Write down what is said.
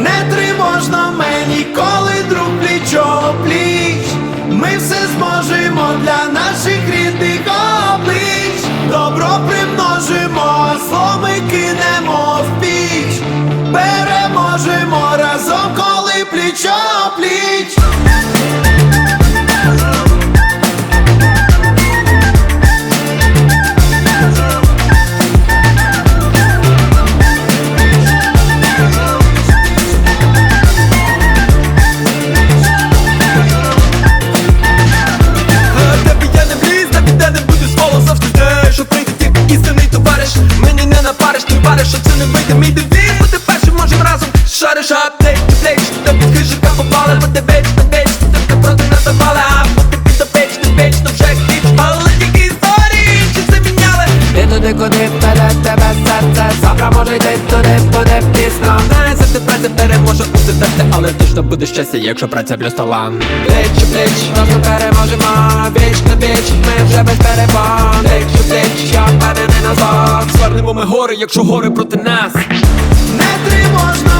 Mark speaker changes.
Speaker 1: Не тривожно мені, коли друг плічо пліч. Ми все зможемо для наших рідних облич. Добро примножимо, зло кинемо в піч. Переможемо разом, коли плічо
Speaker 2: хижика попали, бо ти Ти проти а поки вже Але тільки історії, чи це міняли?
Speaker 3: Ти туди, куди веде тебе серце? Завтра може йти туди, буде пізно.
Speaker 2: Знає, за тебе це переможе у серце Але точно буде щастя, якщо праця плюс талант. Плеч, плеч,
Speaker 3: Разом переможемо. Віч на віч, ми вже без перебон Плеч плеч, я впевнений назад.
Speaker 2: Звернемо ми гори, якщо гори проти нас.
Speaker 1: Не тривожно